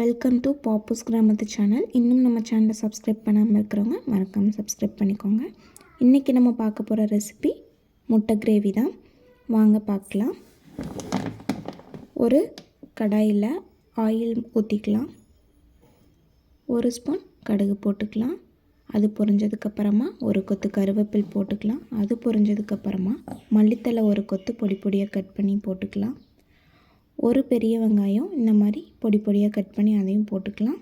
Welcome to Pappu's கிராமத்து channel இன்னும் நம்ம சேனலை சப்ஸ்கிரைப் பண்ணாமல் இருக்கிறவங்க மறக்காமல் சப்ஸ்கிரைப் பண்ணிக்கோங்க. இன்றைக்கி நம்ம பார்க்க போகிற ரெசிபி முட்டை கிரேவி தான். வாங்க பார்க்கலாம். ஒரு கடாயில் ஆயில் ஊற்றிக்கலாம் ஒரு ஸ்பூன் கடுகு போட்டுக்கலாம். அது பொரிஞ்சதுக்கப்புறமா ஒரு கொத்து கருவேப்பில் போட்டுக்கலாம். அது பொரிஞ்சதுக்கப்புறமா மல்லித்தலை ஒரு கொத்து பொடி பொடியாக கட் பண்ணி போட்டுக்கலாம். ஒரு பெரிய வெங்காயம் இந்த மாதிரி பொடி பொடியாக கட் பண்ணி அதையும் போட்டுக்கலாம்.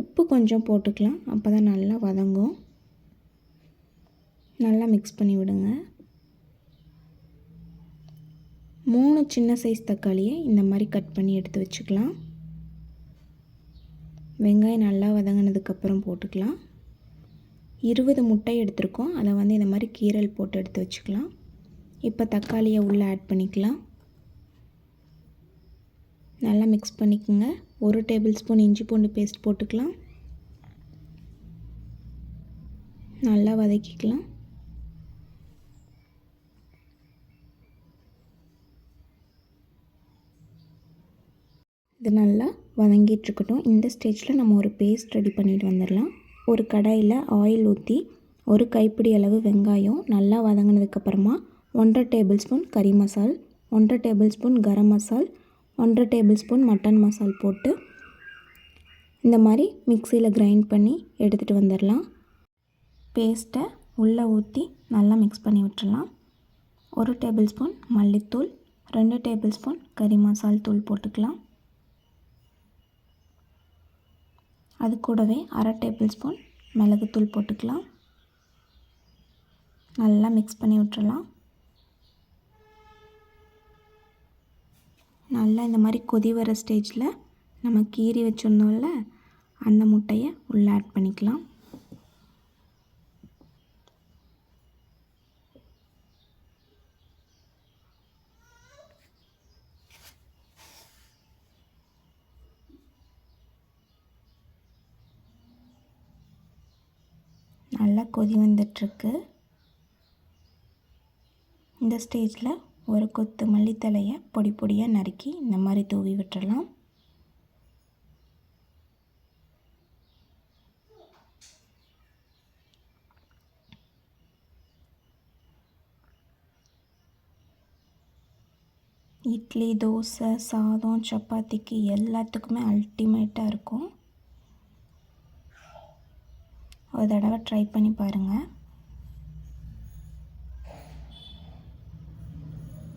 உப்பு கொஞ்சம் போட்டுக்கலாம். அப்போ தான் நல்லா வதங்கும். நல்லா மிக்ஸ் பண்ணி விடுங்க. மூணு சின்ன சைஸ் தக்காளியை இந்த மாதிரி கட் பண்ணி எடுத்து வச்சுக்கலாம். வெங்காயம் நல்லா வதங்கினதுக்கப்புறம் போட்டுக்கலாம். இருபது முட்டை எடுத்திருக்கோம். அதை வந்து இந்த மாதிரி கீரல் போட்டு எடுத்து வச்சுக்கலாம். இப்போ தக்காளியை உள்ளே ஆட் பண்ணிக்கலாம். நல்லா மிக்ஸ் பண்ணிக்கோங்க. ஒரு டேபிள் ஸ்பூன் இஞ்சி பூண்டு பேஸ்ட் போட்டுக்கலாம். நல்லா வதக்கிக்கலாம். இது நல்லா வதங்கிட்டுருக்கட்டும் இந்த ஸ்டேஜில் நம்ம ஒரு பேஸ்ட் ரெடி பண்ணிட்டு வந்துடலாம். ஒரு கடாயில் ஆயில் ஊற்றி ஒரு கைப்பிடி அளவு வெங்காயம் நல்லா வதங்கினதுக்கப்புறமா ஒன்றரை டேபிள் ஸ்பூன் கறி மசால் ஒன்றரை டேபிள் ஸ்பூன் கரம் மசால் ஒன்றரை டேபிள் ஸ்பூன் மட்டன் மசால் போட்டு இந்த மாதிரி மிக்சியில் கிரைண்ட் பண்ணி எடுத்துகிட்டு வந்துடலாம். பேஸ்ட்டை உள்ளே ஊற்றி நல்லா மிக்ஸ் பண்ணி விட்டுடலாம். ஒரு டேபிள் ஸ்பூன் மல்லித்தூள் ரெண்டு டேபிள் ஸ்பூன் கறி மசால் தூள் போட்டுக்கலாம். அது கூடவே அரை டேபிள் ஸ்பூன் மிளகுத்தூள் போட்டுக்கலாம். நல்லா மிக்ஸ் பண்ணி விட்டுடலாம். நல்லா இந்த மாதிரி கொதி வர ஸ்டேஜில் நம்ம கீறி வச்சுருந்தோம்ல அந்த முட்டையை உள்ளே ஆட் பண்ணிக்கலாம். நல்லா கொதி வந்துட்டுருக்கு. இந்த ஸ்டேஜில் ஒரு கொத்து மல்லித்தலையை பொடி பொடியாக நறுக்கி இந்த மாதிரி தூவி விட்டுறலாம். இட்லி தோசை சாதம் சப்பாத்திக்கு எல்லாத்துக்குமே அல்டிமேட்டாக இருக்கும். ஒரு தடவை ட்ரை பண்ணி பாருங்கள்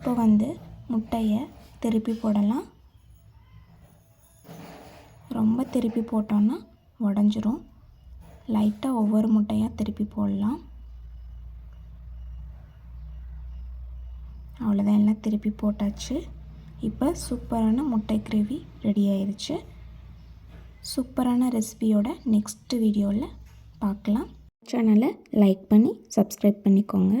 இப்போ வந்து முட்டையை திருப்பி போடலாம். ரொம்ப திருப்பி போட்டோன்னா உடஞ்சிரும். லைட்டாக ஒவ்வொரு முட்டையாக திருப்பி போடலாம். அவ்வளோதான் எல்லாம் திருப்பி போட்டாச்சு. இப்போ சூப்பரான முட்டை கிரேவி ரெடி ஆயிடுச்சு சூப்பரான ரெசிபியோட நெக்ஸ்ட் வீடியோவில் பார்க்கலாம். சேனலை லைக் பண்ணி சப்ஸ்கிரைப் பண்ணிக்கோங்க.